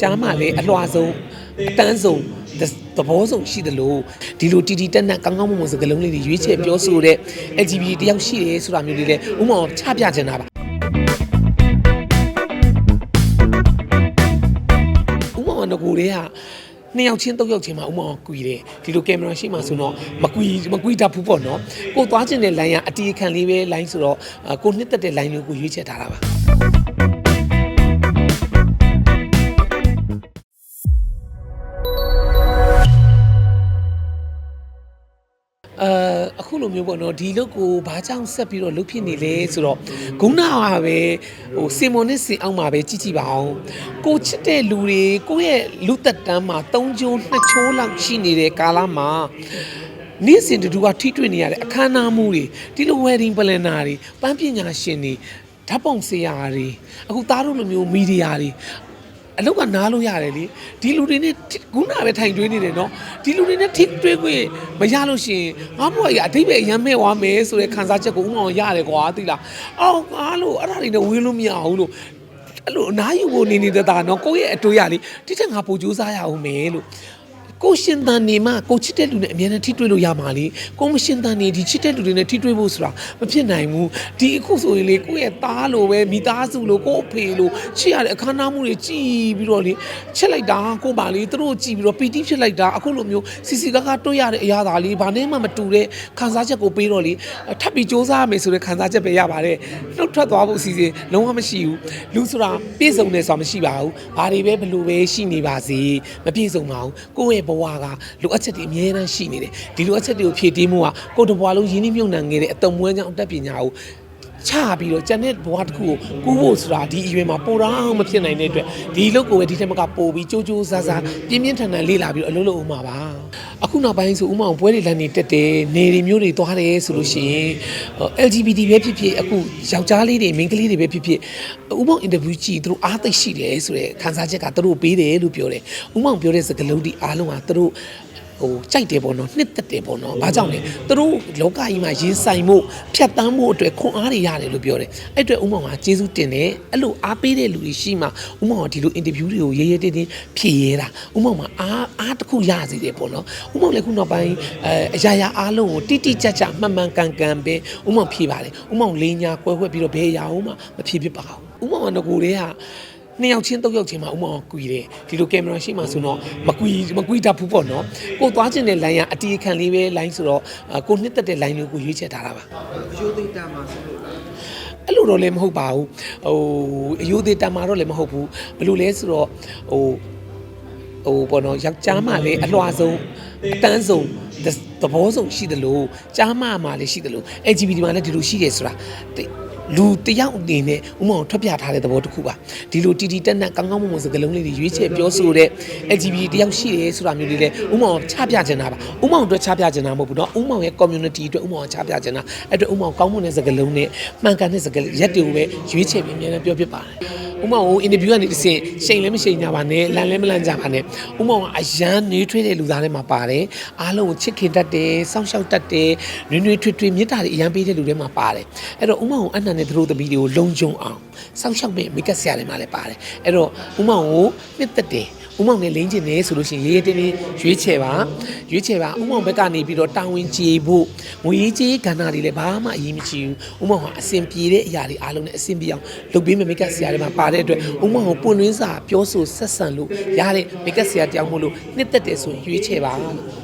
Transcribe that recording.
ျားမလည်းအလွှာဆုံးအတန်းဆုံးသဘောဆုံးရှိသလိုဒီလိုတီတီတက်တက်ကောင်းကောင်းမွန်မွန်စကားလုံးလေးတွေရွေးချယ်ပြောဆိုတဲ့ LGBT တယောက်ရှိတယ်ဆိုတာမျိုးလေးလည်းဥမောင်ချပြချင်တာပါဥမောင်ကငကိုတွေကနှစ်ယောက်ချင်းသုံးယောက်ချင်းမှာဥမောင်ကကွီတယ်ဒီလိုကင်မရာရှိမှဆိုတော့မကွီမကွီတတ်ဘူးပေါ့နော်ကိုသွားချင်တဲ့ line ကအတီးခံလေးပဲ line ဆိုတော့အာကိုနှစ်သက်တဲ့ line မျိုးကိုရွေးချယ်ထားတာပါ အဲအခုလိုမျိုးပေါ့နော်ဒီလုတ်ကိုဘာကြောင့်ဆက်ပြီးတော့လုတ်ဖြစ်နေလဲဆိုတော့ဂုဏဟာပဲဟိုစင်မွန်နဲ့စင်အောင်မှာပဲကြည့်ကြည့်ပါအောင်ကိုချစ်တဲ့လူတွေကိုယ့်ရဲ့လူသက်တမ်းမှာ၃ချိုး၂ချိုးလောက်ရှိနေတဲ့ကာလမှာနေ့စဉ်တူတူကထိတွေ့နေရတဲ့အခမ်းအနားမှုတွေဒီလို wedding planner တွေပန်းပညာရှင်တွေဓာတ်ပုံဆရာတွေအခုသားတို့လိုမျိုးမီဒီယာတွေ အလောက်ကနားလို့ရတယ်လေဒီလူတွေနဲ့ခုနပဲထိုင်ကျွေးနေတယ်နော်ဒီလူတွေနဲ့ထိတွေ့ခွင့်မရလို့ရှရင်ငါဘွားကြီးအတိတ်ပဲရမ်းမဲ့သွားမယ်ဆိုတဲ့ခံစားချက်ကိုဥမအောင်ရတယ်ကွာသိလားအော်ငါလို့အဲ့ဒါတွေနဲ့ဝင်းလို့မရဘူးလို့အဲ့လိုအနားယူဖို့နေနေတဲ့သားနော်ကိုယ့်ရဲ့အတွေ့အရလေးတိကျငါပူကြိုးစားရအောင်မယ်လို့ ကိုရှင်တန်နေမှကိုချစ်တဲ့လူနဲ့အများနဲ့ထိတွေ့လို့ရမှာလေကိုမရှင်တန်နေဒီချစ်တဲ့လူတွေနဲ့ထိတွေ့ဖို့ဆိုတာမဖြစ်နိုင်ဘူးဒီအခုဆိုရင်လေကိုယ့်ရဲ့သားလိုပဲမိသားစုလိုကိုယ့်အဖေလိုချစ်ရတဲ့အခမ်းအနားမှုတွေကြည်ပြီးတော့လေချစ်လိုက်တာကိုပါလေသူတို့ကြည်ပြီးတော့ပီတိဖြစ်လိုက်တာအခုလိုမျိုးစီစီကားကားတွေ့ရတဲ့အရာသာလေးဘာနဲ့မှမတူတဲ့ခံစားချက်ကိုပေးတော့လေထပ်ပြီးစူးစမ်းရမယ်ဆိုတဲ့ခံစားချက်ပဲရပါတယ်နှုတ်ထွက်သွားဖို့အစီအစဉ်လုံးဝမရှိဘူးလူဆိုတာပြည့်စုံတယ်ဆိုတာမရှိပါဘူးဘာတွေပဲဘလို့ပဲရှိနေပါစေမပြည့်စုံပါဘူးကိုယ့်ရဲ့ဘဝကလိုအပ်ချက်တွေအများကြီးရှိနေတယ်ဒီလိုအပ်ချက်တွေကိုဖြည့်တင်းမှုကကိုယ့်တစ်ဘဝလုံးရင်းနှီးမြှုပ်နှံခဲ့တဲ့အတုံမွေးကြောင့်အတတ်ပညာကို ချပြီးတော့ကျန်တဲ့ဘဝတစ်ခုကိုကူးဖို့ဆိုတာဒီအရွယ်မှာပိုတော့မဖြစ်နိုင်တဲ့အတွက်ဒီလုတ်ကိုပဲဒီထက်မကပိုပြီးကြိုးကြိုးစားစားပြင်းပြင်းထန်ထန်လေ့လာပြီးတော့အလုပ်လုပ်အောင်ပါပါအခုနောက်ပိုင်းဆိုဥမအောင်ပွဲတွေလမ်းနေတက်တယ်နေတွေမျိုးတွေသွားတယ်ဆိုလို့ရှိရင်ဟို LGBT ပဲဖြစ်ဖြစ်အခုယောက်ျားလေးတွေမိန်းကလေးတွေပဲဖြစ်ဖြစ်ဥမအောင်အင်တာဗျူးကြည့်သူတို့အားသိရှိတယ်ဆိုတဲ့ခန်းစားချက်ကသူတို့ပေးတယ်လို့ပြောတယ်ဥမအောင်ပြောတဲ့စကားလုံးဒီအားလုံးကသူတို့ ဟိုကြိုက်တယ်ပေါ့နော်နှစ်သက်တယ်ပေါ့နော်။ဘာကြောင့်လဲ။သူတို့လောကကြီးမှာရင်ဆိုင်မှုဖြတ်တန်းမှုအတွက်ခွန်အားတွေရတယ်လို့ပြောတယ်။အဲ့အတွက်ဥမောင်ကကျေးဇူးတင်တယ်။အဲ့လိုအားပေးတဲ့လူတွေရှိမှဥမောင်ကဒီလိုအင်တာဗျူးတွေကိုရေးရေးတင်းတင်းဖြေရတာ။ဥမောင်မှာအားအားတစ်ခုရစေတယ်ပေါ့နော်။ဥမောင်လည်းခုနောက်ပိုင်းအဲအရာရာအားလုံးကိုတိတိကျကျမှန်မှန်ကန်ကန်ပဲဥမောင်ဖြေပါတယ်။ဥမောင်လေးညာကွဲကွဲပြီးတော့ဘယ်အရာမှမဖြေဖြစ်ပါဘူး။ဥမောင်ကငကိုတွေက နှစ်ယောက်ချင်းသုံးယောက်ချင်းမှာဥမောင်ကွီတယ်ဒီလိုကင်မရာရှိမှဆိုတော့မကွီမကွီတတ်ဘူးပေါ့နော်ကိုသွားချင်တဲ့ line ကအတီးခံလေးပဲ line ဆိုတော့အာကိုနှစ်သက်တဲ့ line မျိုးကိုရွေးချယ်ထားတာပါအယိုသေးတာမှာဆိုလို့လားအဲ့လိုတော့လည်းမဟုတ်ပါဘူးဟိုအယိုသေးတန်မာတော့လည်းမဟုတ်ဘူးဘယ်လိုလဲဆိုတော့ဟိုဟိုပေါ့နော်ယောက်ျားမှလည်းအလွှာဆုံးအတန်းဆုံးသဘောဆုံးရှိသလိုကြားမမှလည်းရှိသလို LGBT မှာလည်းဒီလိုရှိတယ်ဆိုတာတိ လူတယောက်အနေနဲ့ဥမအောင်ထွက်ပြထားတဲ့သဘောတစ်ခုပါဒီလိုတီတီတက်တက်ကောင်းကောင်းမွန်မွန်စကားလုံးလေးတွေရွေးချယ်ပြောဆိုတဲ့ LGBT တယောက်ရှိတယ်ဆိုတာမျိုးလေးလည်းဥမအောင်ချပြချင်တာပါဥမအောင်အတွက်ချပြချင်တာမဟုတ်ဘူးเนาะဥမအောင်ရဲ့ community အတွက်ဥမအောင်ချပြချင်တာအဲ့အတွက်ဥမအောင်ကောင်းမွန်တဲ့စကားလုံးနဲ့မှန်ကန်တဲ့စကားရက်တွေကိုပဲရွေးချယ်ပြီးအများနဲ့ပြောဖြစ်ပါတယ်ဥမအောင်အင်တာဗျူးကနေတစ်ဆင့်ရှိန်လည်းမရှိန်ကြပါနဲ့လန်လည်းမလန်ကြပါနဲ့ဥမအောင်ကအရန်နှွေးထွေးတဲ့လူသားတွေမှာပါတယ်အားလုံးကိုချစ်ခင်တတ်တယ်စောင့်ရှောက်တတ်တယ်နှွေးနှွေးထွေးထွေးမေတ္တာတွေအရန်ပေးတဲ့လူတွေမှာပါတယ်အဲ့တော့ဥမအောင်အန န္တနဲ့သူတို့သမီးတွေကိုလုံခြုံအောင်စောင့်ရှောက်မဲ့မိကပ်ဆရာတွေမှာလည်းပါတယ်အဲ့တော့ဥမအောင်ကိုနှစ်သက်တယ်ဥမောင်နဲ့လိမ့်ကျင်နေဆိုလို့ရှိရင်ရေးရေးတင်းတင်းရွေးချယ်ပါရွေးချယ်ပါဥမောင်ဘက်ကနေပြီးတော့တာဝန်ကျေဖို့ငွေရေးကြေးကဏ္ဍတွေလည်းဘာမှအရေးမကြီးဘူးဥမောင်ဟာအစဉ်ပြေတဲ့အရာတွေအားလုံးနဲ့အစဉ်ပြေအောင်လုပ်ပေးမယ်မိကပ်ဆရာတွေမှာပါတဲ့အတွက်ဥမောင်ကိုပွင့်လင်းစာပြောဆိုဆက်ဆံလို့ရတဲ့မိကပ်ဆရာတယောက်မို့လို့နှစ်သက်တယ်ဆိုရင်ရွေးချယ်ပါလို့